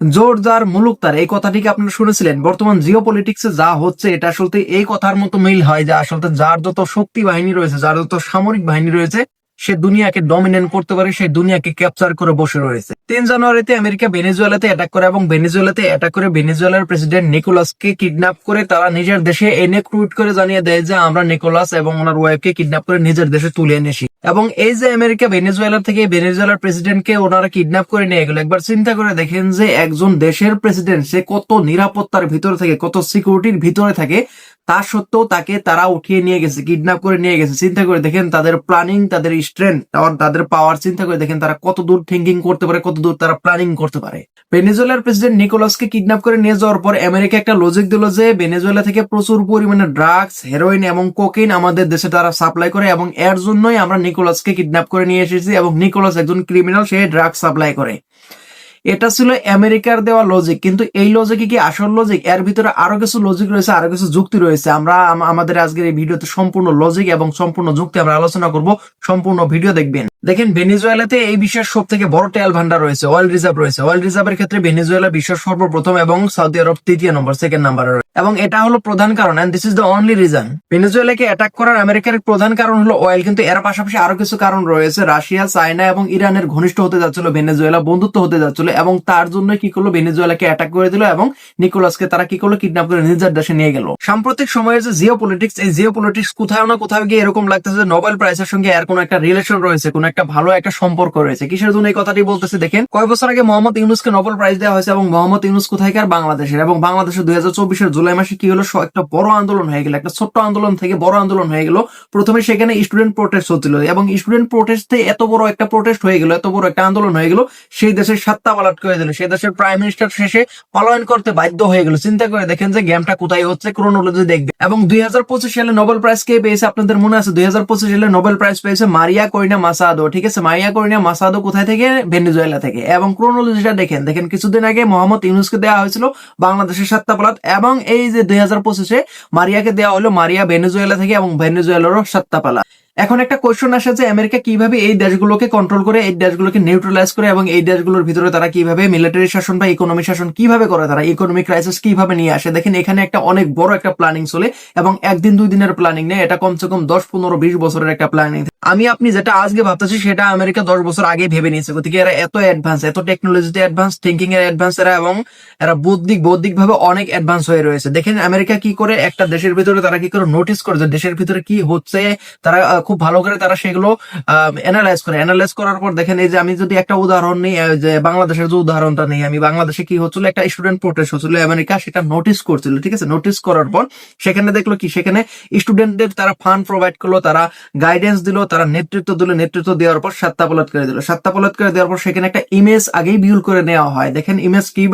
জোর যার মুলুক তার এই কথাটিকে আপনারা শুনেছিলেন। বর্তমান জিও পলিটিক্সে যা হচ্ছে, এটা আসলে এই কথার মতো মিল হয় যে আসলে যার যত শক্তি বাহিনী রয়েছে, যার যত সামরিক বাহিনী রয়েছে সে দুনিয়াকে ডমিনেট করতে পারে, সে দুনিয়াকে ক্যাপচার করে বসে রয়েছে। তিন জানুয়ারিতে আমেরিকা ভেনেজুয়েলাতে অ্যাটাক করে এবং ভেনেজুয়েলাতে অ্যাটাক করে ভেনেজুয়েলার প্রেসিডেন্ট নিকোলাসকে কিডন্যাপ করে তারা নিজের দেশে এনে টুইট করে জানিয়ে দেয় যে, আমরা নিকোলাস এবং ওনার ওয়াইফকে কিডন্যাপ করে নিজের দেশে তুলে এনেছি। এবং এই যে আমেরিকা ভেনেজুয়েলা থেকে ভেনেজুয়েলার প্রেসিডেন্টকে ওনারা কিডন্যাপ করে নিয়ে গেল, একবার চিন্তা করে দেখেন যে, একজন দেশের প্রেসিডেন্ট সে কত নিরাপত্তার ভিতরে থাকে, কত সিকিউরিটির ভিতরে থাকে তা সত্ত্বেও তাকে তারা উঠিয়ে নিয়ে গেছে কিডন্যাপ করে নিয়ে গেছে। চিন্তা করে দেখেন তাদের প্ল্যানিং তাদের স্ট্রেংথ তাদের পাওয়ার চিন্তা করে দেখেন তারা কত দূর থিঙ্কিং করতে পারে, কত দূর তারা প্ল্যানিং করতে পারে। ভেনেজুয়েলার প্রেসিডেন্ট নিকোলাসকে কিডন্যাপ করে নিয়ে যাওয়ার পর আমেরিকা একটা লজিক দিল যে ভেনেজুয়েলা থেকে প্রচুর পরিমাণে ড্রাগস হেরোইন এবং কোকেন আমাদের দেশে তারা সাপ্লাই করে এবং এর জন্যই আমরা নিকোলাসকে কিডন্যাপ করে নিয়ে এসেছি এবং নিকোলাস একজন ক্রিমিনাল সে ড্রাগস সাপ্লাই করে। এটা ছিল আমেরিকার দেওয়া লজিক কিন্তু এই লজিকে কি আসল লজিক এর ভিতরে আরও কিছু লজিক রয়েছে, আরও কিছু যুক্তি রয়েছে। আমরা আমাদের আজকের এই ভিডিওতে সম্পূর্ণ লজিক এবং সম্পূর্ণ যুক্তি আমরা আলোচনা করব। সম্পূর্ণ ভিডিও দেখবেন। দেখেন, ভেনিজুয়েলাতে এই বিশ্বের সব থেকে বড় তেল ভান্ডার রয়েছে অয়েল রিজার্ভ রয়েছে। অয়েল রিজার্ভের ক্ষেত্রে ভেনিজুয়েলা বিশ্বের সর্বপ্রথম এবং সৌদি আরব তৃতীয় নম্বর সেকেন্ড নাম্বারে এবং এটা হলো প্রধান কারণ and this is the only reason ভেনিজুয়েলাকে attack করার আমেরিকার প্রধান কারণ হলো অয়েল কিন্তু এর পাশাপাশি আরও কিছু কারণ রয়েছে। রাশিয়া, চায়না এবং ইরানের ঘনিষ্ঠ হতে যাচ্ছিল, ভেনেজুয়েলা বন্ধুত্ব হতে যাচ্ছিল, এবং তার জন্য কি করল, ভেনেজুয়েলাকে অ্যাটাক করে দিল, এবং নিকোলাসকে তারা কি করল কিডন্যাপ করে নিজের দেশে নিয়ে গেল। সাম্প্রতিক সময়ের যে জিও পলিটিক্স এই জিও পলিটিক্স কোথাও না কোথাও গিয়ে এরকম লাগতেছে নোবেল প্রাইজের সঙ্গে এর কোনো একটা রিলেশন রয়েছে, কোনো একটা ভালো একটা সম্পর্ক রয়েছে। কিসের জন্য এই কথাটি বলতেছে দেখেন? কয় বছর আগে মোহাম্মদ ইউনুসকে নোবেল প্রাইজ দেওয়া হয়েছে এবং মোহাম্মদ ইউনুস কোথায়কার বাংলাদেশের। এবং বাংলাদেশের দুই হাজার চব্বিশের জুলাই মাসে কি হলো? একটা বড় আন্দোলন হয়ে গেল, একটা ছোট্ট আন্দোলন থেকে বড় আন্দোলন হয়ে গেল। প্রথমে সেখানে স্টুডেন্ট প্রোটেস্ট হচ্ছিল এবং স্টুডেন্ট প্রোটেস্টে এত বড় একটা প্রোটেস্ট হয়ে গেল, এত বড় একটা আন্দোলন হয়ে গেল, সেই দেশের সাতটা পালাট করে দিল। সেই দেশের প্রাইম মিনিস্টার শেষে পলায়ন করতে বাধ্য হয়ে গেল। চিন্তা করে দেখেন যে গেমটা কোথায় হচ্ছে ক্রোনোলজি দেখবে। এবং দুই হাজার পঁচিশ সালে নোবেল প্রাইজ কে পেয়েছে? আপনাদের মনে আছে, দুই হাজার পঁচিশ সালে নোবেল প্রাইজ পেয়েছে মারিয়া করিনা মাসাদো। ঠিক আছে? মাইয়া করিনা মাসাদো কোথায় থেকে? ভেনেজুয়েলা থেকে। এবং ক্রোনোলজিটা দেখেন। দেখেন, কিছুদিন আগে মোহাম্মদ ইউনুসকে দেওয়া হয়েছিল বাংলাদেশের সত্তাপলাত এবং এই যে দুই হাজার পঁচিশে মারিয়াকে দেওয়া হলো মারিয়া ভেনেজুয়েলা থেকে এবং ভেনেজুয়েলারও সাতটা পালা এখন একটা কোয়েশ্চন আসে যে আমেরিকা কীভাবে এই দেশগুলোকে কন্ট্রোল করে, এই দেশগুলোকে নিউট্রালাইজ করে এবং এই দেশগুলোর ভিতরে তারা কীভাবে মিলিটারি শাসন বা ইকোনমি শাসন কীভাবে করে, তারা ইকোনমিক ক্রাইসিস কীভাবে নিয়ে আসে? দেখেন, এখানে একটা অনেক বড় একটা প্ল্যানিং চলে এবং একদিন, দুই দিনের প্ল্যানিং নেই। এটা কমসে কম দশ, পনেরো, বিশ বছরের একটা প্ল্যানিং আমি, আপনি যেটা আজকে ভাবতেছি, সেটা আমেরিকা দশ বছর আগে ভেবে নিয়েছে। গতিকে এরা এত অ্যাডভান্স এত টেকনোলজিতে অ্যাডভান্স থিঙ্কিং এর অ্যাডভান্স এরা এবং এরা বৌদ্ধিক বৌদ্ধিক ভাবে অনেক অ্যাডভান্স হয়ে রয়েছে। দেখেন, আমেরিকা কি করে একটা দেশের ভিতরে তারা কি করে নোটিস করে যে দেশের ভিতরে কি হচ্ছে, তারা খুব ভালো করে তারা সেগুলো অ্যানালাইজ করে। অ্যানালাইজ করার পর দেখেন এই যে আমি যদি একটা উদাহরণ নিই যে বাংলাদেশের যে উদাহরণটা নেই, আমি বাংলাদেশে কি হচ্ছিল? একটা স্টুডেন্ট প্রোটেস্ট হচ্ছিল, আমেরিকা সেটা নোটিস করছিল, ঠিক আছে? নোটিস করার পর সেখানে দেখল কি? সেখানে স্টুডেন্টদের তারা ফান্ড প্রোভাইড করল, তারা গাইডেন্স দিল, তারা নেতৃত্ব দিল, নেতৃত্ব দেওয়ার পর সাতটা পলাত করে দিল। সাতটা পলাত করে দেওয়ার পর সেখানে একটা ইমেজ আগেই বিউল করে নেওয়া হয়। দেখেন ইমেজ কি?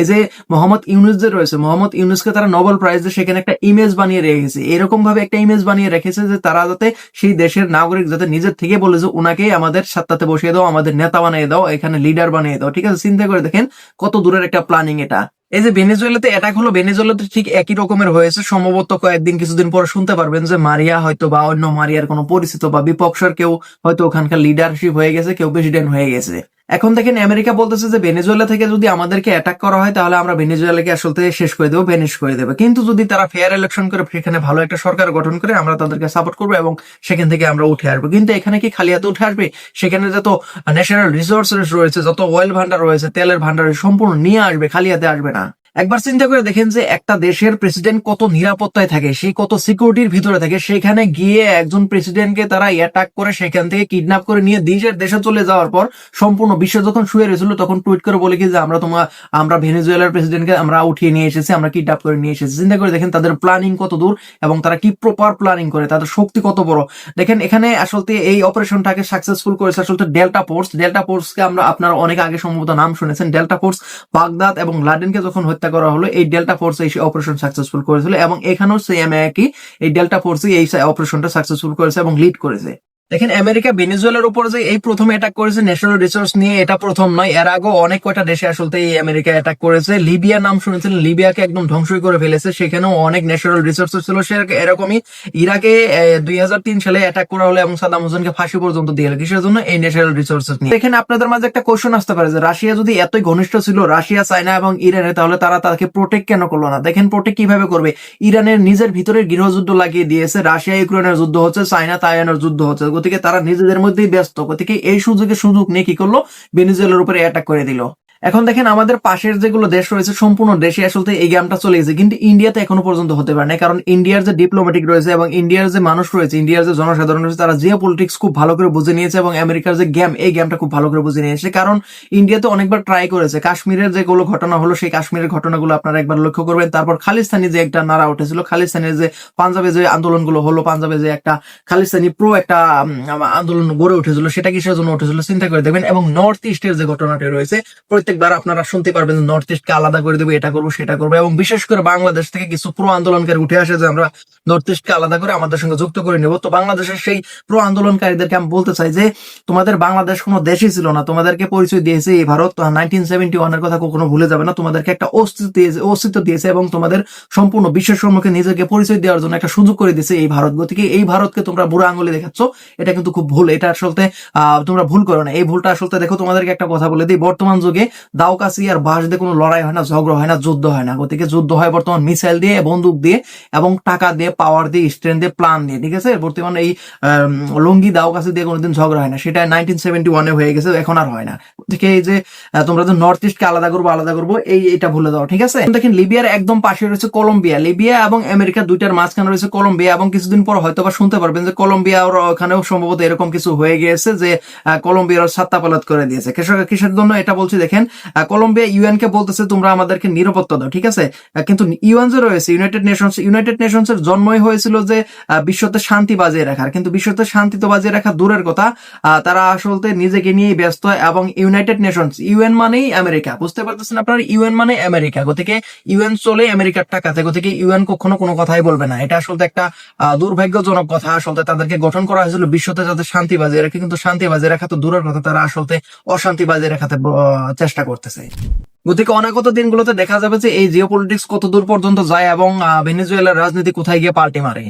এই যে মোহাম্মদ ইউনুস যে রয়েছে, মোহাম্মদ ইউনুসকে তারা নোবেল প্রাইজ দিয়ে সেখানে একটা ইমেজ বানিয়ে রেখেছে। এরকম ভাবে একটা ইমেজ বানিয়ে রেখেছে যে তারা যাতে সেই দেশের নাগরিক যাতে নিজের থেকে বলে যে ওনাকেই আমাদের সাত্তাতে বসিয়ে দাও, আমাদের নেতা বানিয়ে দাও, এখানে লিডার বানিয়ে দাও। ঠিক আছে, চিন্তা করে দেখেন কত দূরের একটা প্ল্যানিং এটা। এই যে ভেনেজুয়েলাতে অ্যাটাক হলো, ভেনেজুয়েলাতে ঠিক একই রকমের হয়েছে। সম্ভবত কয়েকদিন, কিছুদিন পরে শুনতে পারবেন যে মারিয়া হয়তো বা অন্য মারিয়ার কোনো পরিচিত বা বিপক্ষের কেউ হয়তো ওখানকার লিডারশিপ হয়ে গেছে, কেউ প্রেসিডেন্ট হয়ে গেছে। এখন দেখেন আমেরিকা বলতেছে যে ভেনেজুয়েলা থেকে যদি আমাদেরকে অ্যাটাক করা হয়, তাহলে আমরা ভেনেজুয়েলাকে আসলে শেষ করে দেবো ভেনিশ করে দেবে। কিন্তু যদি তারা ফেয়ার ইলেকশন করে, সেখানে ভালো একটা সরকার গঠন করে, আমরা তাদেরকে সাপোর্ট করব এবং সেখান থেকে আমরা উঠে আসব। কিন্তু এখানে কি খালি হাতে উঠে আসবে? সেখানে যত ন্যাশনাল রিসোর্সেস রয়েছে, যত অয়েল ভান্ডার রয়েছে, তেলের ভান্ডার সম্পূর্ণ নিয়ে আসবে, খালি হাতে আসবে না। একবার চিন্তা করে দেখেন যে একটা দেশের প্রেসিডেন্ট কত নিরাপত্তায় থাকে, সে কত সিকিউরিটির ভিতরে থাকে, সেখানে গিয়ে একজন প্রেসিডেন্টকে তারা অ্যাটাক করে, সেখান থেকে কিডন্যাপ করে নিয়ে নিজের দেশে চলে যাওয়ার পর সম্পূর্ণ বিশ্ব যখন শুয়ে রয়েছিল, তখন টুইট করে বলে কি যে, আমরা তোমার আমরা ভেনেজুয়েলার প্রেসিডেন্টকে আমরা উঠিয়ে নিয়ে এসেছি, আমরা কিডন্যাপ করে নিয়ে এসেছি। চিন্তা করে দেখেন তাদের প্ল্যানিং কত দূর এবং তারা কি প্রপার প্ল্যানিং করে, তাদের শক্তি কত বড়। দেখেন এখানে আসলে এই অপারেশনটাকে সাকসেসফুল করেছে আসলে ডেল্টা ফোর্স ডেল্টা ফোর্সকে আমরা আপনারা অনেক আগে সম্ভবত নাম শুনেছেন। ডেল্টা ফোর্স বাগদাদ এবং লাডেনকে যখন হত্যা করা হলো। এই ডেল্টা ফোর্স এই অপারেশন সাকসেসফুল করেছিল এবং এখানেও সেম একই। এই ডেল্টা ফোর্সই এই অপারেশনটা সাকসেসফুল করেছে এবং লিড করেছে। দেখেন, আমেরিকা, ভেনেজুয়েলার উপর যে এই প্রথম অ্যাটাক করেছে ন্যাশনাল রিসোর্স নিয়ে এটা প্রথম নয়, এর আগেও অনেক কয়টা দেশে আসলে এই আমেরিকা অ্যাটাক করেছে। লিবিয়া নাম শুনেছিলেন লিবিয়াকে একদম ধ্বংসই করে ফেলেছে, সেখানেও অনেক ন্যাশনাল রিসোর্স ছিল, সে এরকমই ইরাকে দুই সালে অ্যাটাক করা হলো এবং সাদ্দাম হোসেনকে ফাঁসি পর্যন্ত দিয়ে গেল। কিসের জন্য? এই ন্যাশনাল রিসোর্স নিয়ে। এখানে আপনাদের মাঝে একটা কোশ্চেন আসতে পারে যে, রাশিয়া যদি এতই ঘনিষ্ঠ ছিল, রাশিয়া, চায়না এবং ইরানে, তাহলে তারা তাকে প্রোটেক্ট কেন করল না? দেখেন প্রোটেক্ট কীভাবে করবে? ইরানের নিজের ভিতরে গৃহযুদ্ধ লাগিয়ে দিয়েছে রাশিয়া ইউক্রেনের যুদ্ধ হচ্ছে চায়না তাইওয়ানের যুদ্ধ হচ্ছে। গতিকে তারা নিজেদের মধ্যেই ব্যস্ত। গতিকে এই সুযোগে সুযোগ নিয়ে কি করল? ভেনিজুয়েলার উপরে অ্যাটাক করে দিল। এখন দেখেন আমাদের পাশের যেগুলো দেশ রয়েছে, সম্পূর্ণ দেশে আসলে এই গেমটা চলে গেছে। কিন্তু ইন্ডিয়াতে এখনও পর্যন্ত হতে পারে না কারণ ইন্ডিয়ার যে ডিপ্লোম্যাটিক রয়েছে এবং ইন্ডিয়ার যে মানুষ রয়েছে ইন্ডিয়ার যে জনসাধারণ রয়েছে, তারা জিও পলিটিক্স খুব ভালো করে বুঝে নিয়েছে এবং আমেরিকার যে গেম এই গেমটা খুব ভালো করে বুঝে নিয়েছে কারণ ইন্ডিয়াতে অনেকবার ট্রাই করেছে। কাশ্মীরের যেগুলো ঘটনা হলো, সেই কাশ্মীরের ঘটনাগুলো আপনারা একবার লক্ষ্য করবেন। তারপর খালিস্তানি যে একটা নারা উঠেছিল খালিস্তানের যে পাঞ্জাবে যে আন্দোলনগুলো হলো, পাঞ্জাবে যে একটা খালিস্তানি প্রো একটা আন্দোলন গড়ে উঠেছিল, সেটা কিসের জন্য উঠেছিল, চিন্তা করে দেখবেন। এবং নর্থ ইস্টের যে ঘটনাটি রয়েছে প্রত্যেকবার আপনারা শুনতে পারবেন নর্থ ইস্টকে আলাদা করে দেবো, এটা করব, সেটা করব এবং বিশেষ করে বাংলাদেশ থেকে কিছু প্রো আন্দোলনকারী উঠে আসে যে আমরা নর্থ ইস্টকে আলাদা করে আমাদের সঙ্গে যুক্ত করে নেব। তো বাংলাদেশের সেই প্রো আন্দোলনকারীদেরকে আমি বলতে চাই যে, তোমাদের বাংলাদেশ কোনো দেশই ছিল না, তোমাদেরকে পরিচয় দিয়েছে এই ভারত নাইনটিন সেভেন্টি ওয়ানের কথা কখনো ভুলে যাবে না, তোমাদেরকে একটা অস্তিত্ব দিয়েছে অস্তিত্ব দিয়েছে এবং তোমাদের সম্পূর্ণ বিশ্বের সম্মুখে নিজেকে পরিচয় দেওয়ার জন্য একটা সুযোগ করে দিয়েছে এই ভারত গতিকে। এই ভারতকে তোমরা বুড়ো আঙুলে দেখাচ্ছ, এটা কিন্তু খুব ভুল, এটা আসলে তোমরা ভুল করো না। এই ভুলটা আসলে, দেখো, তোমাদেরকে একটা কথা বলে দিই, বর্তমান যুগে দাউকাসি আর বাঁশ দিয়ে কোনো লড়াই হয় না, ঝগড়া হয় না, যুদ্ধ হয় না। গতিকে যুদ্ধ হয় বর্তমান মিসাইল দিয়ে, বন্দুক দিয়ে এবং টাকা দিয়ে পাওয়ার দিয়ে স্ট্রেন দিয়ে প্ল্যান দিয়ে, ঠিক আছে? বর্তমান এই লুঙ্গি দাউকাসি দিয়ে কোনোদিন ঝগড়া হয় না। সেটা নাইনটিন সেভেন্টি ওয়ানে হয়ে গেছে, এখন আর হয় না। গতিকে এই যে তোমরা যে নর্থ ইস্টকে আলাদা করব আলাদা করব, এই, এটা ভুলে দাও ঠিক আছে? দেখেন, লিবিয়ার একদম পাশে রয়েছে কলম্বিয়া। লিবিয়া এবং আমেরিকা দুইটার মাঝখানে রয়েছে কলম্বিয়া এবং কিছুদিন পর হয়তো বা শুনতে পারবেন যে কলম্বিয়া ওখানেও সম্ভবত এরকম কিছু হয়ে গিয়েছে যে কলম্বিয়ার সাত্তা পালাত করে দিয়েছে। কিসের জন্য এটা বলছি, দেখেন কলম্বিয়া ইউএন কে বলতেছে তোমরা আমাদেরকে নিরাপত্তা দাও, ঠিক আছে? কিন্তু ইউএন যে রয়েছে, ইউনাইটেড নেশনস ইউনাইটেড নেশনস এর জন্মই হয়েছিল যে বিশ্বতে শান্তি বাজিয়ে রাখার। কিন্তু বিশ্বতে শান্তি তো বাজিয়ে রাখা দূরের কথা তারা আসলে নিজেকে নিয়েই ব্যস্ত এবং ইউনাইটেড নেশনস, ইউএন মানেই আমেরিকা। বুঝতে পারতেছেন আপনার? ইউএন মানে আমেরিকা। গতিকে ইউএন চলে আমেরিকার টাকাতে গতিকে ইউএন কখনো কোনো কথাই বলবে না। এটা আসলে একটা দুর্ভাগ্যজনক কথা। আসলে তাদেরকে গঠন করা হয়েছিল বিশ্বতে যাতে শান্তি বাজিয়ে রাখে, কিন্তু শান্তি বাজিয়ে রাখা তো দূরের কথা। তারা আসলে অশান্তি বাজিয়ে রাখাতে চেষ্টা করতেছে। গতিকে অনাগত দিনগুলোতে দেখা যাবে যে এই জিও পলিটিক্স কত দূর পর্যন্ত যায় এবং ভেনেজুয়েলার রাজনীতি কোথায় গিয়ে পাল্টি মারে।